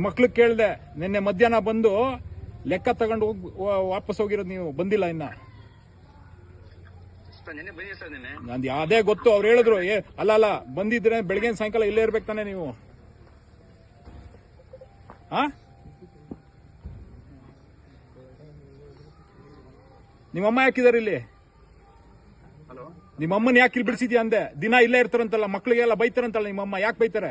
ಮಕ್ಳು ಕೇಳಿದೆ ನಿನ್ನೆ ಮಧ್ಯಾಹ್ನ ಬಂದು ಲೆಕ್ಕ ತಗೊಂಡು ಹೋಗಿ ವಾಪಸ್ ಹೋಗಿರೋದು ನೀವು ಬಂದಿಲ್ಲ ಇನ್ನ. ನಂದು ಅದೇ ಗೊತ್ತು ಅವ್ರು ಹೇಳಿದ್ರು ಏ ಅಲ್ಲ ಅಲ್ಲ ಬಂದಿದ್ರೆ ಬೆಳಗ್ಗೆ ಸಾಯಂಕಾಲ ಇಲ್ಲೇ ಇರ್ಬೇಕು ತಾನೆ ನೀವು. ಆ? ನಿಮ್ಮಮ್ಮ ಯಾಕಿದಾರೆ ಇಲ್ಲಿ? ನಿಮ್ಮಮ್ಮನ ಯಾಕೆ ಇಲ್ಲಿ ಬಿಡಿಸಿದ್ಯಾ ಅಂದೆ? ದಿನ ಇಲ್ಲೇ ಇರ್ತಾರಂತಲ್ಲ ಮಕ್ಳಿಗೆಲ್ಲ ಬೈತಾರಂತಲ್ಲ ನಿಮ್ಮಮ್ಮ ಯಾಕೆ ಬೈತಾರೆ?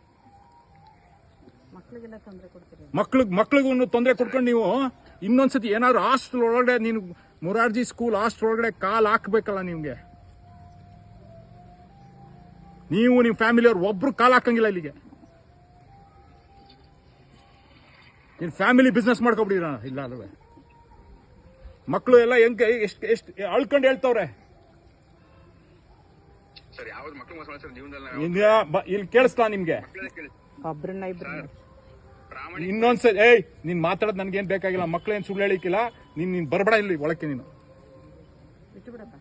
ಮಕ್ಳಿಗೆ ಮಕ್ಳಿಗೂ ತೊಂದರೆ ಕೊಡ್ಕೊಂಡು ನೀವು ಇನ್ನೊಂದ್ಸತಿ ಏನಾದ್ರು ಹಾಸ್ಟೆಲ್ ಒಳಗಡೆ ನೀನು ಮೊರಾರ್ಜಿ ಸ್ಕೂಲ್ ಹಾಸ್ಟೆಲ್ ಒಳಗಡೆ ಕಾಲ್ ಹಾಕ್ಬೇಕಲ್ಲ ನಿಮ್ಗೆ. ನೀವು ನಿಮ್ಮ ಫ್ಯಾಮಿಲಿ ಅವ್ರು ಒಬ್ರು ಕಾಲ್ ಹಾಕಂಗಿಲ್ಲ ಇಲ್ಲಿಗೆ. ನೀನ್ ಫ್ಯಾಮಿಲಿ ಬಿಸ್ನೆಸ್ ಮಾಡ್ಕೊಬಿಡಿರ ಇಲ್ಲ ಅಲ್ವೇ. ಮಕ್ಕಳು ಎಲ್ಲ ಹೆಂಗೆ ಎಷ್ಟು ಎಷ್ಟು ಅಳ್ಕೊಂಡು ಹೇಳ್ತವ್ರೆ. ಸರ್ ಯಾವ್ದು ಮಕ್ಕಳು ಸರ್ ಜೀವನದಲ್ಲಿ ನಾವು ಇದ್ಯಾ? ಬ- ಇಲ್ಲಿ ಕೇಳಿಸ್ತಾ ನಿಮ್ಗೆ. ಇನ್ನೊಂದ್ಸರಿ ಏಯ್ ನೀನ್ ಮಾತಾಡೋದು ನನ್ಗೇನ್ ಬೇಕಾಗಿಲ್ಲ ಮಕ್ಳೇನ್ ಸುಳ್ಳು ಹೇಳಿಕ್ಕಿಲ್ಲ ನೀನ್ ನೀನ್ ಬರ್ಬೇಡ ಇಲ್ಲಿ ಒಳಕ್ಕೆ ನೀನು. ಬಿಟ್ಟು ಬಿಡಪ್ಪ.